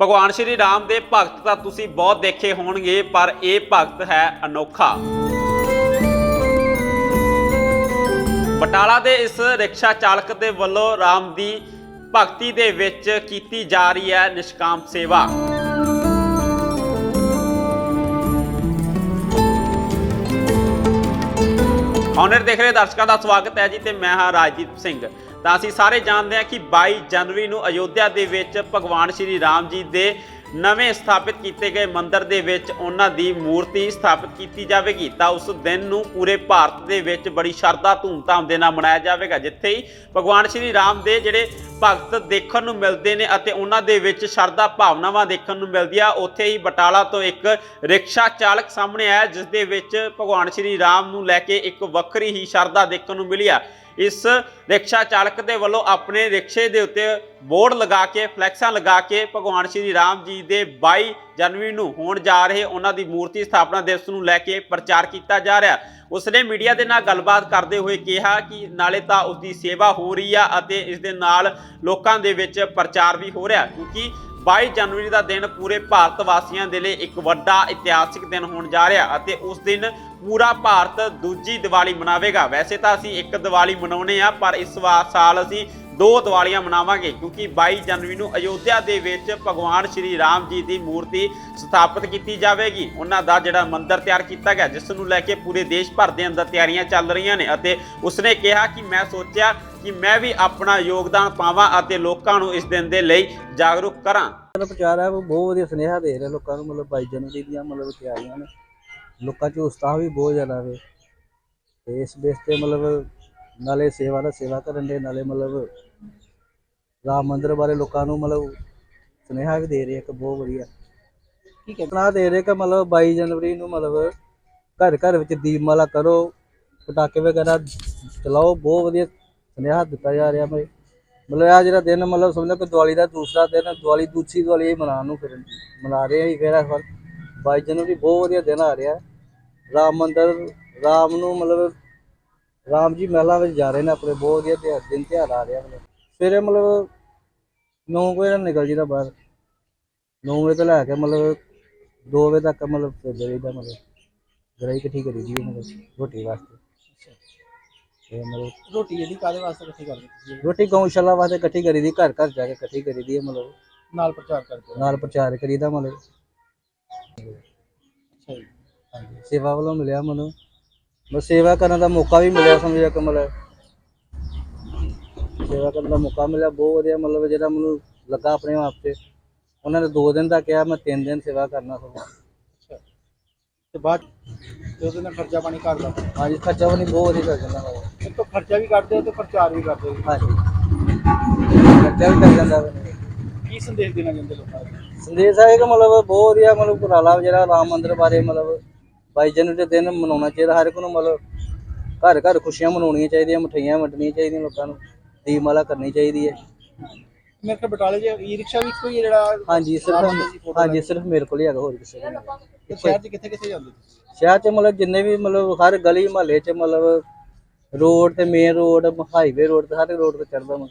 ਭਗਵਾਨ ਸ਼੍ਰੀ ਰਾਮ ਦੇ ਭਗਤ ਤਾਂ ਤੁਸੀਂ ਬਹੁਤ ਦੇਖੇ ਹੋਣਗੇ, ਪਰ ਇਹ ਭਗਤ ਹੈ ਅਨੋਖਾ। ਬਟਾਲਾ ਦੇ ਇਸ ਰਿਕਸ਼ਾ ਚਾਲਕ ਦੇ ਵੱਲੋਂ ਰਾਮ ਦੀ ਭਗਤੀ ਦੇ ਵਿੱਚ ਕੀਤੀ ਜਾ ਰਹੀ ਹੈ ਨਿਸ਼ਕਾਮ ਸੇਵਾ। ਔਨਰ ਦੇਖ ਰਹੇ ਦਰਸ਼ਕਾਂ ਦਾ ਸਵਾਗਤ ਹੈ ਜੀ ਤੇ ਮੈਂ ਹਾਂ ਰਾਜਦੀਪ ਸਿੰਘ। ਤਾਂ ਅਸੀਂ ਸਾਰੇ ਜਾਣਦੇ ਹਾਂ ਕਿ 22 ਜਨਵਰੀ ਨੂੰ ਅਯੋਧਿਆ ਦੇ ਵਿੱਚ ਭਗਵਾਨ ਸ਼੍ਰੀ ਰਾਮ ਜੀ ਦੇ ਨਵੇਂ ਸਥਾਪਿਤ ਕੀਤੇ ਗਏ ਮੰਦਿਰ ਦੇ ਵਿੱਚ ਉਹਨਾਂ ਦੀ ਮੂਰਤੀ ਸਥਾਪਿਤ ਕੀਤੀ ਜਾਵੇਗੀ। ਤਾਂ ਉਸ ਦਿਨ ਨੂੰ ਪੂਰੇ ਭਾਰਤ ਦੇ ਵਿੱਚ ਬੜੀ ਸ਼ਰਧਾ, ਧੂਮਧਾਮ ਦੇ ਨਾਲ ਮਨਾਇਆ ਜਾਵੇਗਾ, ਜਿੱਥੇ ਹੀ ਭਗਵਾਨ ਸ਼੍ਰੀ ਰਾਮ ਦੇ ਜਿਹੜੇ ਭਗਤ ਦੇਖਣ ਨੂੰ ਮਿਲਦੇ ਨੇ ਅਤੇ ਉਹਨਾਂ ਦੇ ਵਿੱਚ ਸ਼ਰਧਾ ਭਾਵਨਾਵਾਂ ਦੇਖਣ ਨੂੰ ਮਿਲਦੀਆਂ ਉੱਥੇ ਹੀ ਬਟਾਲਾ ਤੋਂ ਇੱਕ ਰਿਕਸ਼ਾ ਚਾਲਕ ਸਾਹਮਣੇ ਆਇਆ ਜਿਸ ਦੇ ਵਿੱਚ ਭਗਵਾਨ ਸ਼੍ਰੀ ਰਾਮ ਨੂੰ ਲੈ ਕੇ ਇੱਕ ਵੱਖਰੀ ਹੀ ਸ਼ਰਧਾ ਦੇਖਣ ਨੂੰ ਮਿਲੀ ਆ। ਇਸ ਰਿਕਸ਼ਾ ਚਾਲਕ ਦੇ ਵੱਲੋਂ ਆਪਣੇ ਰਿਕਸ਼ੇ ਦੇ ਉੱਤੇ ਬੋਰਡ ਲਗਾ ਕੇ, ਫਲੈਕਸਾਂ ਲਗਾ ਕੇ ਭਗਵਾਨ ਸ਼੍ਰੀ ਰਾਮ ਜੀ ਦੇ 22 ਜਨਵਰੀ ਨੂੰ ਹੋਣ ਜਾ ਰਹੇ ਉਹਨਾਂ ਦੀ ਮੂਰਤੀ ਸਥਾਪਨਾ ਦਿਵਸ ਨੂੰ ਲੈ ਕੇ ਪ੍ਰਚਾਰ ਕੀਤਾ ਜਾ ਰਿਹਾ। ਉਸਨੇ ਮੀਡੀਆ ਦੇ ਨਾਲ ਗੱਲਬਾਤ ਕਰਦੇ ਹੋਏ ਕਿਹਾ ਕਿ ਨਾਲੇ ਤਾਂ ਉਸ ਦੀ ਸੇਵਾ ਹੋ ਰਹੀ ਆ ਅਤੇ ਇਸ ਦੇ ਨਾਲ ਲੋਕਾਂ ਦੇ ਵਿੱਚ ਪ੍ਰਚਾਰ ਵੀ ਹੋ ਰਿਹਾ ਕਿਉਂਕਿ 22 ਜਨਵਰੀ ਦਾ ਦਿਨ ਪੂਰੇ ਭਾਰਤ ਵਾਸੀਆਂ ਦੇ ਲਈ ਇੱਕ ਵੱਡਾ ਇਤਿਹਾਸਿਕ ਦਿਨ ਹੋਣ ਜਾ ਰਿਹਾ ਅਤੇ ਉਸ ਦਿਨ ਪੂਰਾ ਭਾਰਤ ਦੂਜੀ ਦੀਵਾਲੀ ਮਨਾਵੇਗਾ। ਵੈਸੇ ਤਾਂ ਅਸੀਂ ਇੱਕ ਦੀਵਾਲੀ ਮਨਾਉਨੇ ਆ, ਪਰ ਇਸ ਵਾਰ ਸਾਲ ਅਸੀਂ ਦੋ ਦੀਵਾਲੀਆਂ ਮਨਾਵਾਂਗੇ, ਕਿਉਂਕਿ 22 ਜਨਵਰੀ ਨੂੰ ਅਯੋਧਿਆ ਦੇ ਵਿੱਚ ਭਗਵਾਨ ਸ਼੍ਰੀ ਰਾਮ ਜੀ ਦੀ ਮੂਰਤੀ ਸਥਾਪਿਤ ਕੀਤੀ ਜਾਵੇਗੀ। ਉਹਨਾਂ ਦਾ ਜਿਹੜਾ ਮੰਦਿਰ ਤਿਆਰ ਕੀਤਾ ਗਿਆ, ਜਿਸ ਨੂੰ ਲੈ ਕੇ ਪੂਰੇ ਦੇਸ਼ ਭਰ ਦੇ ਅੰਦਰ ਤਿਆਰੀਆਂ ਚੱਲ ਰਹੀਆਂ ਨੇ ਅਤੇ ਉਸਨੇ ਕਿਹਾ ਕਿ ਮੈਂ ਸੋਚਿਆ ਕਿ ਮੈਂ ਵੀ ਆਪਣਾ ਯੋਗਦਾਨ ਪਾਵਾਂ ਅਤੇ ਲੋਕਾਂ ਨੂੰ ਇਸ ਦਿਨ ਦੇ ਲਈ ਜਾਗਰੂਕ ਕਰਾਂ। ਜਿਹੜਾ ਪ੍ਰਚਾਰ ਹੈ, ਉਹ ਬਹੁਤ ਵਧੀਆ ਸੁਨੇਹਾ ਦੇ ਰਿਹਾ ਲੋਕਾਂ ਨੂੰ, ਮਤਲਬ 22 ਜਨਵਰੀ ਦੀਆਂ ਮਤਲਬ ਤਿਆਰੀਆਂ ਨੇ। ਲੋਕਾਂ 'ਚ ਉਤਸ਼ਾਹ ਵੀ ਬਹੁਤ ਜ਼ਿਆਦਾ ਵੇ। ਤੇ ਇਸ ਬੇਸ ਤੇ ਮਤਲਬ ਨਾਲੇ ਸੇਵਾ ਦਾ ਸੇਵਾ ਕਰਨ ਦੇ ਨਾਲੇ ਮਤਲਬ ਰਾਮ ਮੰਦਿਰ ਬਾਰੇ ਲੋਕਾਂ ਨੂੰ ਮਤਲਬ ਸੁਨੇਹਾ ਵੀ ਦੇ ਰਹੇ ਇੱਕ ਬਹੁਤ ਵਧੀਆ। ਠੀਕ ਹੈ। ਸੁਨੇਹਾ ਦੇ ਰਹੇ ਕਿ ਮਤਲਬ 22 ਜਨਵਰੀ ਨੂੰ ਮਤਲਬ ਘਰ ਘਰ ਵਿੱਚ ਦੀਪਮਾਲਾ ਕਰੋ ਪਟਾਕੇ ਵਗੈਰਾ ਚਲਾਓ ਬਹੁਤ ਵਧੀਆ ਸੁਨੇਹਾ ਦਿੱਤਾ ਜਾ ਰਿਹਾ ਮੈਂ ਮਤਲਬ ਆ ਜਿਹੜਾ ਦਿਨ ਮਤਲਬ ਸਮਝੋ ਕਿ ਦੀਵਾਲੀ ਦਾ ਦੂਸਰਾ ਦਿਨ ਦੀਵਾਲੀ ਦੂਸਰੀ ਦੀਵਾਲੀ ਇਹ ਮਨਾਉਣ ਨੂੰ ਫਿਰ ਮਨਾ ਰਹੇ ਆ ਜੀ ਫਿਰ ਇਸ ਵਾਰ 22 ਜਨਵਰੀ ਬਹੁਤ ਵਧੀਆ ਦਿਨ ਆ ਰਿਹਾ। ਰਾਮ ਮੰਦਿਰ ਰਾਮ ਨੂੰ ਮਤਲਬ ਰਾਮ ਜੀ ਮਹਿਲਾਂ ਵਿੱਚ ਜਾ ਰਹੇ ਨੇ ਆਪਣੇ ਬਹੁਤ ਵਧੀਆ ਤਿਉਹਾਰ ਦਿਨ ਤਿਉਹਾਰ ਆ ਰਿਹਾ ਮਤਲਬ ਸਵੇਰੇ ਮਤਲਬ 9 ਵਜੇ ਨਾਲ ਨਿਕਲ ਜੀਦਾ ਬਾਹਰ। 9 ਵਜੇ ਤੋਂ ਲੈ ਕੇ ਮਤਲਬ 2 ਵਜੇ ਤੱਕ ਮਤਲਬ ਫਿਰਦੇ ਰਹੀਦਾ ਮਤਲਬ। ਗਰਾਈ ਇਕੱਠੀ ਕਰੀ ਦੀ ਮਤਲਬ ਰੋਟੀ ਵਾਸਤੇ। ਤੇ ਮਤਲਬ ਰੋਟੀ ਜਿਹੜੀ ਕਾਦੇ ਵਾਸਤੇ ਇਕੱਠੀ ਕਰਦੇ ਤੁਸੀਂ? ਰੋਟੀ ਗਊਸ਼ਾਲਾ ਵਾਸਤੇ ਇਕੱਠੀ ਕਰੀ ਦੀ ਘਰ ਘਰ ਜਾ ਕੇ ਇਕੱਠੀ ਕਰੀ ਦੀ ਮਤਲਬ। ਨਾਲ ਪ੍ਰਚਾਰ ਕਰਦੇ ਨਾਲ ਪ੍ਰਚਾਰ ਕਰੀਦਾ ਮਤਲਬ। ਸੇਵਾ ਵੱਲੋਂ ਮਿਲਿਆ ਮੈਨੂੰ। ਬਸ ਸੇਵਾ ਕਰਨ ਦਾ ਮੌਕਾ ਵੀ ਮਿਲਿਆ ਸਮਝਿਆ ਕਿ ਮਤਲਬ। ਸੇਵਾ ਕਰਨ ਦਾ ਮੌਕਾ ਮਿਲਿਆ ਬਹੁਤ ਵਧੀਆ ਮਤਲਬ ਜਿਹੜਾ ਮੈਨੂੰ ਲੱਗਾ ਆਪਣੇ ਆਪ ਤੇ ਉਹਨਾਂ ਨੇ 2 ਦਿਨ ਦਾ ਕਿਹਾ ਮੈਂ 3 ਦਿਨ ਸੇਵਾ ਕਰਨਾ ਸਗੋਂ। ਤੇ ਬਾਅਦ ਤੇ ਉਹਦੇ ਨਾਲ ਖਰਚਾ ਪਾਣੀ ਕਰਦਾ ਹਾਂਜੀ ਖਰਚਾ ਨਹੀਂ ਬਹੁਤ ਵਧੀਆ ਕਰ ਜਾਂਦਾ। ਇਹ ਤੋਂ ਖਰਚਾ ਵੀ ਕਰਦੇ ਹੋ ਤੇ ਪ੍ਰਚਾਰ ਵੀ ਕਰਦੇ ਹੋ ਹਾਂਜੀ। ਖਰਚਾ ਵੀ ਕਰ ਜਾਂਦਾ। ਕੀ ਸੰਦੇਸ਼ ਦੇਣਾ ਚਾਹੁੰਦੇ ਲੋਕਾਂ ਨੂੰ? ਸੰਦੇਸ਼ ਹੈ ਕਿ ਮਤਲਬ ਬਹੁਤ ਵਧੀਆ ਮਤਲਬ ਉਪਰਾਲਾ ਜਿਹੜਾ ਰਾਮ ਮੰਦਿਰ ਬਾਰੇ ਮਤਲਬ 22 ਜਨਵਰੀ ਦੇ ਦਿਨ ਮਨਾਉਣਾ ਚਾਹੀਦਾ ਹਰ ਇੱਕ ਨੂੰ ਮਤਲਬ ਘਰ ਘਰ ਖੁਸ਼ੀਆਂ ਮਨਾਉਣੀਆਂ ਚਾਹੀਦੀਆਂ ਮਠਿਆਈਆਂ ਵੰਡਣੀਆਂ ਚਾਹੀਦੀਆਂ ਲੋਕਾਂ ਨੂੰ ਦੀਪਮਾਲਾ ਕਰਨੀ ਚਾਹੀਦੀ ਹੈ। ਮੇਰੇ ਕੋਲ ਬਟਾਲੇ ਈ ਰਿਕਸ਼ਾ ਵੀ ਇੱਕੋ ਹੀ ਹੈ ਜਿਹੜਾ ਹਾਂਜੀ ਸਿਰਫ ਹਾਂਜੀ ਸਿਰਫ ਮੇਰੇ ਕੋਲ ਹੀ ਹੈਗਾ ਹੋਰ ਕਿਸੇ ਕੋਲ ਨਹੀਂ। ਸ਼ਹਿਰ 'ਚ ਕਿੱਥੇ ਕਿੱਥੇ ਜਾਂਦੇ ਤੁਸੀਂ? ਸ਼ਹਿਰ 'ਚ ਮਤਲਬ ਜਿੰਨੇ ਵੀ ਮਤਲਬ ਹਰ ਗਲੀ ਮਹੱਲੇ 'ਚ ਮਤਲਬ ਰੋਡ ਤੇ ਮੇਨ ਰੋਡ ਹਾਈਵੇ ਰੋਡ ਤੇ ਰੋਡ ਤੇ ਚੜਦਾ ਮੈਂ।